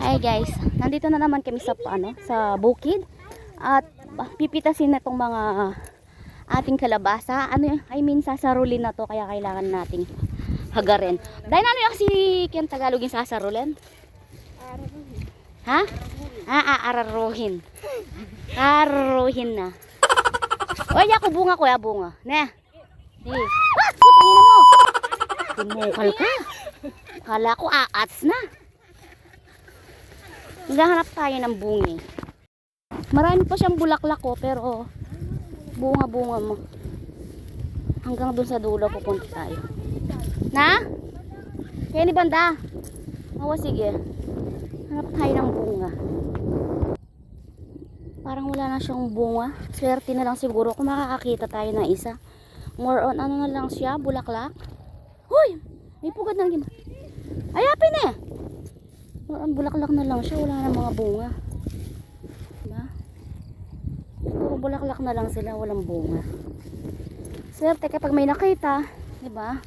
Hi guys, nandito na naman kami sa ano, sa bukid at ah, pipitasin na tong mga ah, ating kalabasa. Ano, I mean sasarulin na to kaya kailangan nating hagarin. Dahil ano yung si Ken Tagalog yung sasarulin? Ha? Ah, ah, araruhin. Araruhin na. Oy, ako bunga ko, ya bunga. Ne. Di. Ah, putangin mo. Tumukal ka. Kala ko aats na. Naghahanap tayo ng bungi. Marami pa siyang bulaklak ko pero bunga-bunga mo. Hanggang dun sa dulo pupunta tayo. Na? Kaya ni banda. Oo, sige. Hanap tayo ng bunga. Parang wala na siyang bunga. Swerte na lang siguro kung makakakita tayo ng isa. More on ano na lang siya, bulaklak. Hoy! May pugad ng gima. Ayapin eh! More on bulaklak na lang siya, wala na mga bunga. Diba? Puro bulaklak na lang sila, walang bunga. Swerte kapag may nakita, diba?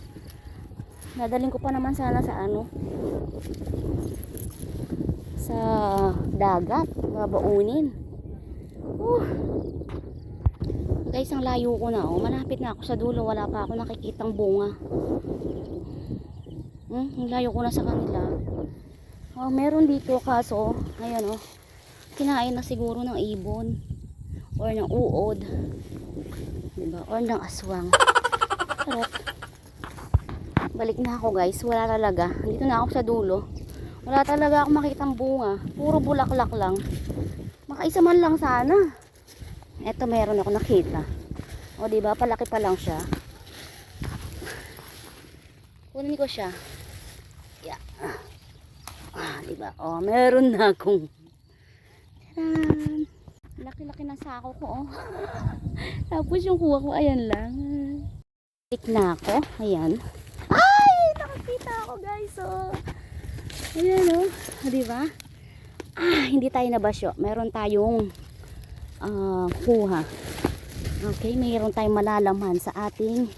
Nadaling ko pa naman sana sa ano, sa dagat, babaunin. Uh. Guys, ang layo ko na oh. Malapit na ako sa dulo, wala pa ako nakikitang bunga. Hmm, ang layo ko na sa kanila. Oh, meron dito kaso, ayan oh. Kinain na siguro ng ibon or ng uod. Diba? Or ng aswang. Sarap. Balik na ako guys, wala talaga. Dito na ako sa dulo. Wala talaga ako makitang bunga. Puro bulaklak lang. Makaisa man lang sana. Eto meron ako nakita. O di ba palaki pa lang siya. Kunin ko siya. Yeah. Ah, di ba? Oh, meron na akong. Taran! Laki-laki na sako ko, oh. Tapos yung kuha ko, ayan lang. Tik na ako. Ayan. Ay! Nakakita ako, guys, oh. Ayan, oh. O, di ba? Ah, hindi tayo nabasyo. Meron tayong ah, kuha. Okay, mayroon tayong malalaman sa ating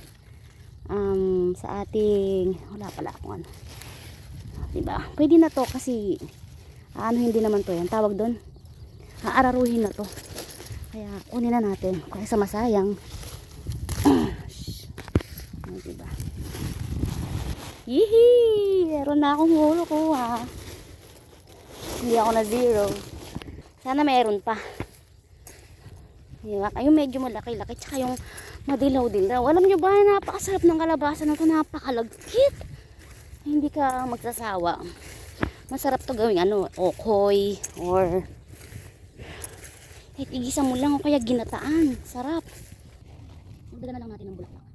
um, sa ating wala pala akong ano. 'Di ba? Pwede na 'to kasi ano hindi naman 'to 'yan. Tawag doon. Aararuhin na 'to. Kaya kunin na natin kaysa masayang. oh, 'di ba? Yihi! Meron na akong hulo ko ha. Hindi ako na zero. Sana meron pa. Diba? Yung medyo malaki-laki. Tsaka yung madilaw-dilaw. Alam nyo ba, napakasarap ng kalabasa na ito. Napakalagkit. Hindi ka magsasawa. Masarap to gawing ano, okoy or kahit igisa mo lang o kaya ginataan. Sarap. Magdala na lang natin ng bulaklak.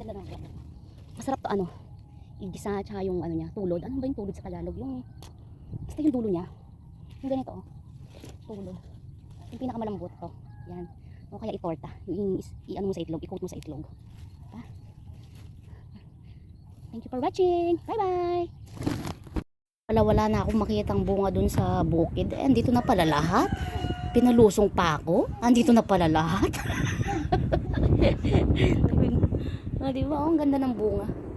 Sila ng. Masarap to ano. Igisa tsaka yung ano niya, tulod. Ano ba yung tulod sa Tagalog? Yung basta yung dulo niya. Yung ganito oh. Tulod. Yung pinakamalambot to. Yan. O kaya itorta. Yung i-ano mo sa itlog, i-coat mo sa itlog. Diba? Thank you for watching. Bye-bye. Wala wala na akong makitang bunga dun sa bukid. Eh, andito na pala lahat. Pinalusong pa ako. Andito na pala lahat. Ah, di ba? Oh, ang ganda ng bunga.